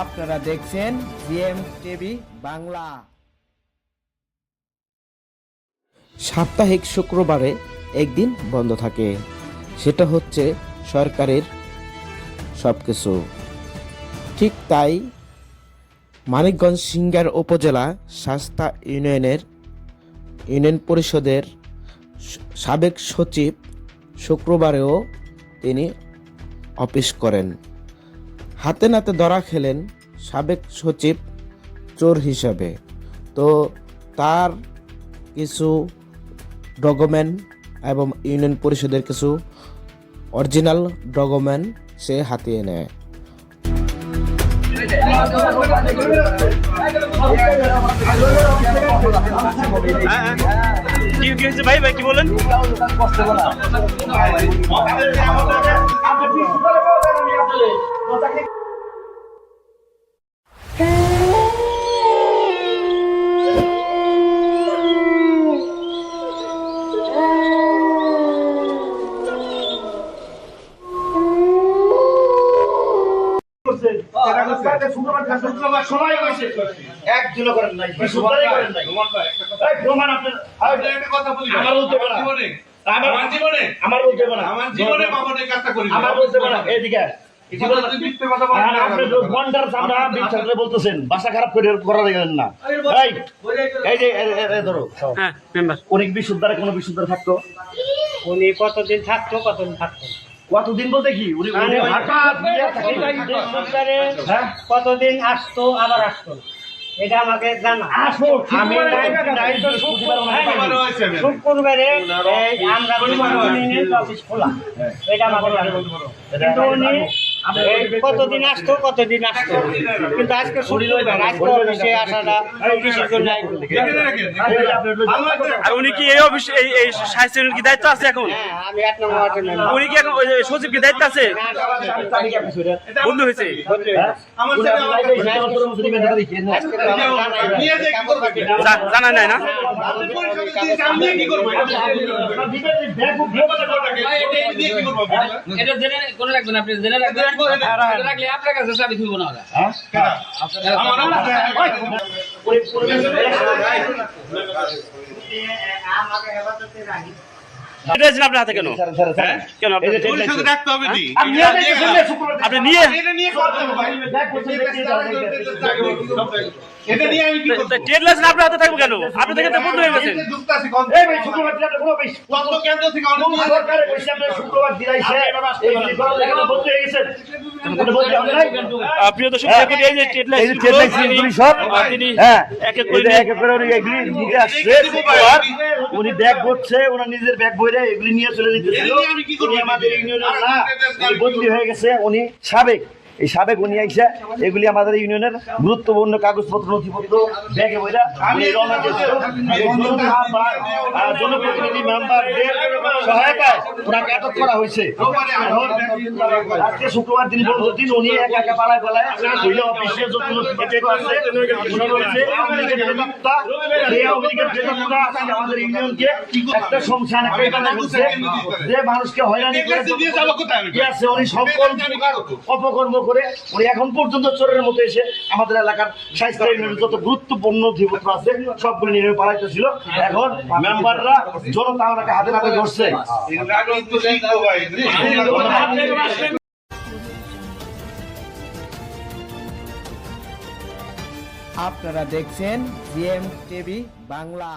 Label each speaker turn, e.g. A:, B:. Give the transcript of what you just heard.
A: আপনারা দেখছেন টিভি বাংলা। সাপ্তাহিক শুক্রবারে একদিন বন্ধ থাকে। সেটা হচ্ছে সরকারের সব কিছু ঠিক তাই মানিকগঞ্জ সিঙ্গার উপজেলা শাস্তা ইউনিয়নের ইউনিয়ন পরিষদের সাবেক সচিব শুক্রবারেও তিনি অফিস করেন। হাতে নাতে ধরা খেলেন সাবেক সচিব চোর হিসাবে। তো তার কিছু ডকুমেন্ট এবং ইউনিয়ন পরিষদের কিছু অরিজিনাল ডকুমেন্ট সে হাতিয়ে নেয়।
B: কি কি হয়েছে ভাই? ভাই কি বলেন?
C: একজনও করেন নাই করেন নাই। প্রমাণ আপনার আমার বলতে পারে। আমার
D: আমার জীবনে।
C: আমার বলতে পারে।
D: আমার জীবনে বাবা কাজটা করি
C: আমার বলতে পারে। না। এইদিকে আয়। আর আপনি তো ঘণ্টার চামড়া বিচ্ছাত্রে বলতেছেন। বাসা খারাপ করে করা গেলেন না। এই এই যে ধরো।
B: হ্যাঁ
C: অনেক বিশুদ্ধারে কোনো বিশুদ্ধারে থাকতো?
E: উনি কতদিন থাকতো কতদিন থাকতো।
C: কতদিন বলতে কি? উনি উনি হঠাৎ বিয়ে থাকে
E: এই যে সরকারে
C: হ্যাঁ?
E: কতদিন আসতো আবার আসতো? এটা আমাকে জানা। আমি শুক্রবারে আমরা অফিস খোলা। এটা আমাকে জানা। কিন্তু উনি এই কতদিন আসতো কতদিন আসতো কিন্তু আজকে আজকে অফিসে আসাটা কিসের জন্য
B: উনি কি এই অফিস এই এই কি দায়িত্ব আছে এখন
E: হ্যাঁ আমি এক নম্বর
B: উনি কি এখন সচিব কি দায়িত্ব আছে বন্ধু হয়েছে
E: জানা নাই
B: না
D: আপনি পরিষদে দিয়েছে, আমি নিয়ে এটা দিয়ে কি করব
F: এটা জেনে কোনো রাখবেন আপনি জেনে রাখবেন রাখলে আপনার কাছে চাবি থুইব না ওরা
D: আমার
E: আমাকে হেফাজতে রাখি
B: এটা হয়েছে আপনার হাতে কেন হ্যাঁ? কেন আপনার-
C: এই যে
D: পরিষদে রাখতে হবে
C: আপনি নিয়ে শুক্রবার
D: এটা নিয়ে ভাই আমি কি করব?
B: ট্রেড লাইসেন্স আপনার হাতে থাকবে কেন? আপনি থেকে তো বন্ধু হয়ে
D: যুক্ত আছি কোন
C: এই ভাই শুক্রবার দিন আপনার কোনো
D: কোন কেন্দ্র থেকে
C: সরকারে কইছে শুক্রবার দিলাইছে এই যে করার লেগে বন্ধ হয়ে গেছেন। এটা বলতে হবে নাই?
B: আহ, প্রিয় দর্শক দেখুন এই যে ট্রেড লাইসেন্স
C: ট্রেড লাইসেন্স গুলি সব হ্যাঁ।
B: এক এক করে
C: এই যে
B: নিয়ে-
C: এক এক করে উনি এগুলি নিতে আসছে শুক্রবার। উনি ব্যাগ ভরছে ওনার নিজের ব্যাগ ভরে এগুলি নিয়ে চলে যেতেছিল।
D: এগুলি আমি কি করব?
C: উনি আমাদের ইউনিয়নের না বদলি হয়ে গেছে উনি সাবেক। এই সাবেক উনি আইসা এগুলি আমাদের ইউনিয়নের গুরুত্বপূর্ণ কাগজপত্র নথিপত্র ব্যাগে বইরা উনি রওনা দিয়েছিল এই জনতা বা, আহ, জনপ্রতিনিধি মেম্বারদের সহায়তায় ওনাকে আটক করা হয়েছে। আজকে শুক্রবার দিন দিন উনি একা একা পালায় পালায় হইলে অফিসে যত আমাদের ইউনিয়নকে একটা সংসার যে মানুষকে হয়রানি করে আছে? উনি সকল অপকর্ম করে উনি এখন পর্যন্ত চোরের মতো এসে আমাদের এলাকার স্বাস্থ্য ইউনিয়নের যত গুরুত্বপূর্ণ নথিপত্র আছে, সবগুলি নিয়ে পালাইতেছিল। এখন মেম্বাররা জনতা ওনাকে হাতে নাতে ধরছে।
A: আপনারা দেখছেন জিএম টিভি বাংলা।